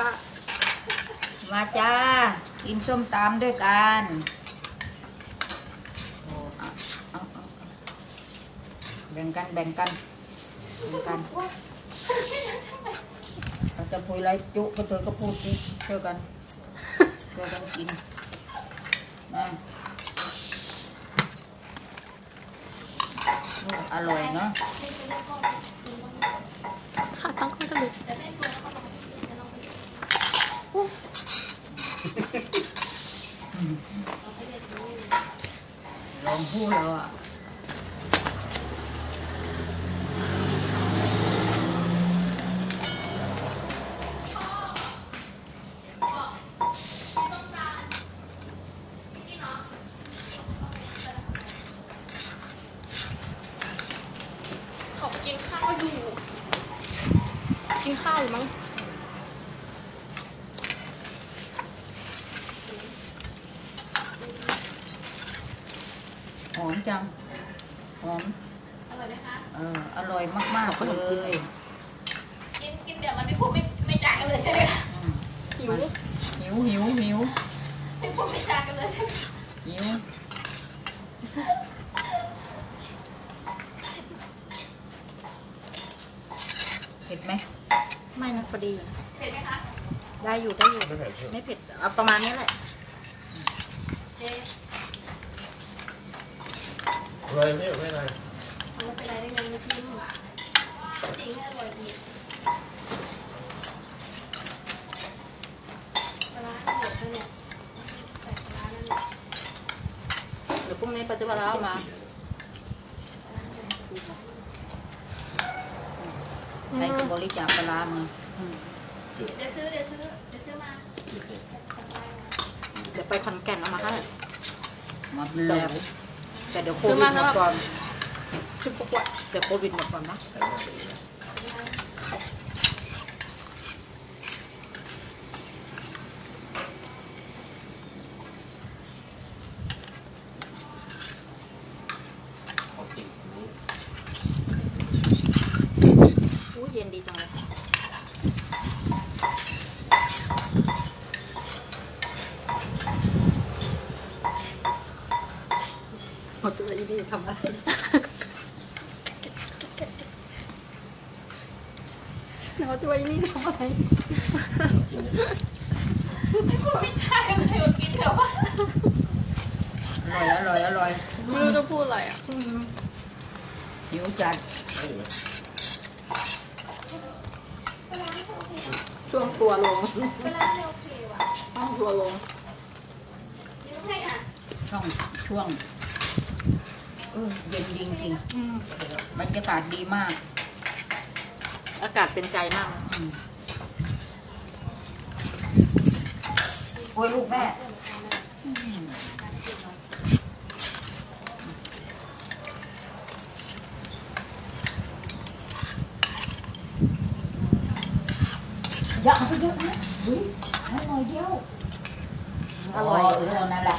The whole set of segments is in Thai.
ป้า มาจ้า กินส้มตำด้วยกันโอ้เอาเอาเอาแบ่งกันแบ่งกันแบ่งกันเราจะพูดอะไรจุก็เธอก็พูดสิช่วยกันช่วยกันกินนะโอ้อร่อยเนาะ ค่ะต้องเข้าจะลึก ลอง พูดแล้วอะกินข้าวอยู่ กินข้าวอยู่มั้ง หอม จัง หอม อร่อยไหมคะ เออ อร่อยมากๆเลยกินกินเดี๋ยวมันไม่พูดไม่ไม่จากันเลยใช่ไหมคะอืมหิวหิวหิวหิวไม่พูดไม่จากันเลยใช่ไหมหิวเผ็ดไหมไม่นะพอดีเห็นไหมคะ ได้อยู่ได้อยู่ ไม่เผ็ดใช่ไหมไม่เผ็ดเอาประมาณนี้แหละ เจ๊ อะไรไม่ไม่อะไรมันไม่เป็นไรได้ไงมาชิมจริงให้อร่อยดีปลาร้าหมดแล้วเนี่ยใส่ปลาร้านั่นแหละเดี๋ยวพรุ่งนี้ปฏิบัติแล้วมาใครจะบริจาคปลาร้ามาเดี๋ยวซื้อเดี๋ยวซื้อเดี๋ยวซื้อมาเดี๋ยวไปขอนแก่นเอามาให้หมดแล้ว แต่เดี๋ยวโควิดหมดก่อนคือพวกว่าเดี๋ยวโควิดหมดก่อนนะ ของติ่งนี้ อู้เย็นดีจังเลย หมดตัวอีนี่ทำอะไรเดี๋ยวตัวอีนี่ทำอะไรไม่พูดไม่จากันเลยว่ากินเถอะว่าอร่อยอร่อยอร่อยไม่รู้จะพูดอะไรอะหิวจัดไม่อยู่ไหมช่วงตัวลงปลาร้าไม่โอเคว่ะห้องตัวลงกินไงอะช่องช่วง เออเย็นจริงจริงๆบรรยากาศดีมาก อากาศเป็นใจมากอืมโอ้ยลูกแม่อย่าเอาไปเยอะนะเฮ้ยให้หน่อยเดียว อร่อยเออนั่นแหละ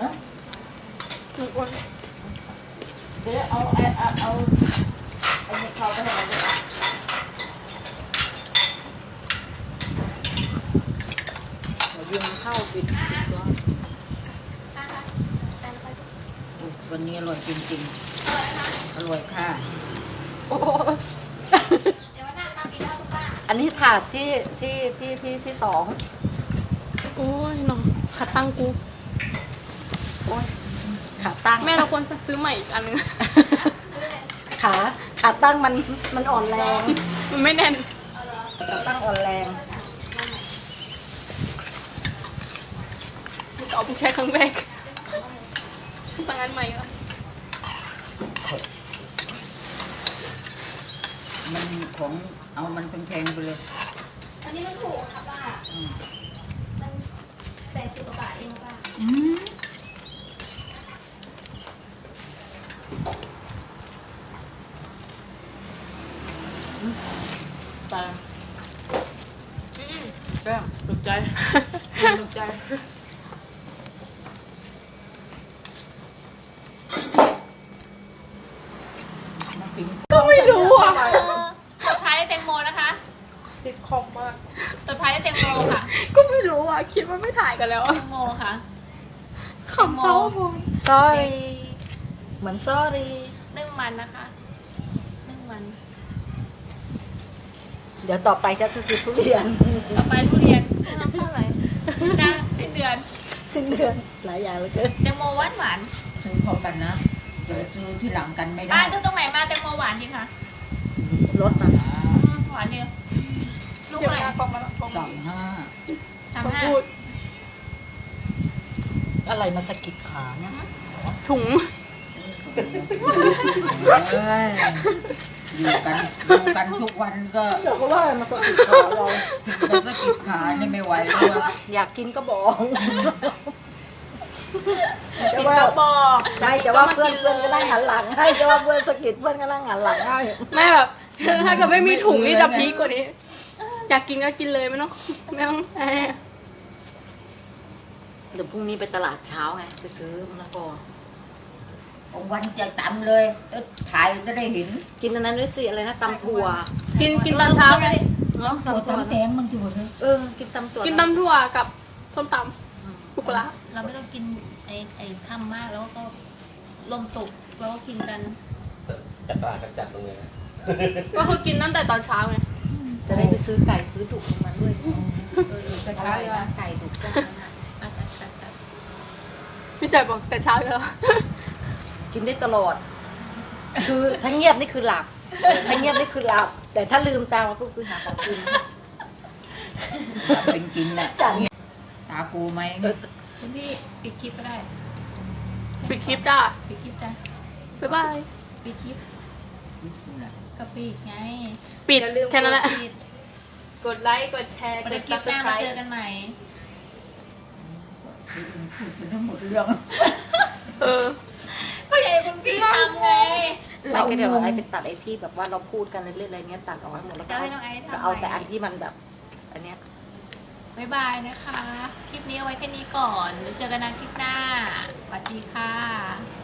หนึ่งอ้วนเดี๋ยวเอาเอาเอาเอาเอาเน็ตเข้าไปให้เราด้วยเดี๋ยวยิงเข้าปิดตาค่ะตาไปอุ๊ยวันนี้อร่อยจริงอร่อยไหมคะๆอร่อยค่ะ โอ้โหเดี๋ยววันหน้าตามกินแล้วคุณป้าอันนี้ถาดที่ที่ที่ที่ที่สอง โอ้ยน้องขาตั้งกูโอ้ยขาตั้งแม่เราควรซื้อใหม่อีกอันนึง ขาขาตั้งมันมันอ่อนแรง มันไม่แน่น ขาตั้งอ่อนแรงมันจะเอาไปใช้ครั้งแรกตั้งอันใหม่แล้วมันของเอามันแพงๆไปเลย อันนี้มันถูกค่ะป้าอืมมันแปดสิบกว่าบาทเองป้า ไปแก้มถูกใจถูกใจ ก็ไม่รู้อะตบท้ายได้เต็งโมนะคะสิทคอมมากตบท้ายได้เต็งโมค่ะก็ไม่รู้อะ คิดว่าไม่ถ่ายกันแล้วแตอ่งโมค่ะ ขำโมา sorry เหมือน sorry นึ่งมันนะคะ ดี๋ยวต่อไปจะคือทุเรียนต่อไปทุเรียนทำเท่าไหร่จ้าสิ้นเดือนสิ้นเดือนหลายอย่างเหลยเกินแตงโมหวานหวานซื้อพร้อมกันนะเดี๋ยวซื้อที่หลังกันไม่ๆได้ป้าซื้อตรงไหนมาแตงโมหวานดีคะรถมาอืมหวานดีลูกเดี๋ยวอะไรนะกองมาละกองสมาองห้าสามต้องห้าพูดอะไรมาสะกิดขาเนี่ยถุงเอ้ยอยู่กันอยู่กันทุกวันก็เดี๋ยวก็ว่ามาสะกิดขาเราถึงจะติดขานี่ไม่ไหวเลยว่ะอยากกินก็บอกปิดกระบอกไม่จะว่าเพื่อนเพื่อนก็นั่งหันหลังให้จะว่าเพื่อนสะกิดเพื่อนก็นั่งหันหลังให้ไม่แบบถ้าเกิดไม่มีถุงนี่จะพีกกว่านี้ อยากกินก็กินเลยไม่ต้องไม่ต้องแอบเดี๋ยวพรุ่งนี้ไปตลาดเช้าไง ไปซื้อมะละกอ วันจะตำเลยเอ้ยถ่ายจะได้เห็นกินอันนั้นด้วยสิอะไรนะตำถั่ว กินกินตอนเช้าไงเนาะตัวตำถั่วตำแตงมันจะหมดเลยเออกินตำถั่วกินตำถั่วกับส้มตำปุกละเราไม่ต้องกินไอ้ไอ้ค่ำมากแล้วก็ลมตกแล้วก็กินกันจัดตลาดกันจัดตรงนี้นะก็คือกินตั้งแต่ตอนเช้าไงจะได้ไปซื้อไก่ซื้อดุกของมันด้วยเออเออก็ใช่นะไก่ดุกก็นั้นน่ะอะจัดจัดจัดพี่จ่อยบอกแต่เช้าเลยเหรอ กินได้ตลอด คือถ้าเงียบนี่คือหลับถ้าเงียบนี่คือหลับ แต่ถ้าลืมตาก็คือหาของกินทำเป็นกินน่ะจังตากูไหมคุณพี่ปิดคลิปก็ได้ปิดคลิปจ้าปิดคลิปจ้ะบ๊ายบายปิดคลิปก็ปิดไงปิดอย่าลืมแค่นั้นแหละปิดกดไลค์กดแชร์เดี๋ยวคลิปหน้ามาเจอกันใหม่พูดเป็นทั้งหมดเรื่องเออ ก็อยากให้คุณพี่ทำไงไม่ก็เดี๋ยวเราไอ้ไปตัดไอ้ที่แบบว่าเราพูดกันเล่นๆอะไรเงี้ยตัดออกให้หมดแล้วก็จะให้น้องไอซ์ทำ ก็เอาใหม่แต่อันที่มันแบบ อันเนี้ย บ๊ายบายนะคะ คลิปนี้เอาไว้แค่นี้ก่อน หรือเจอกันในคลิปหน้าสวัสดีค่ะ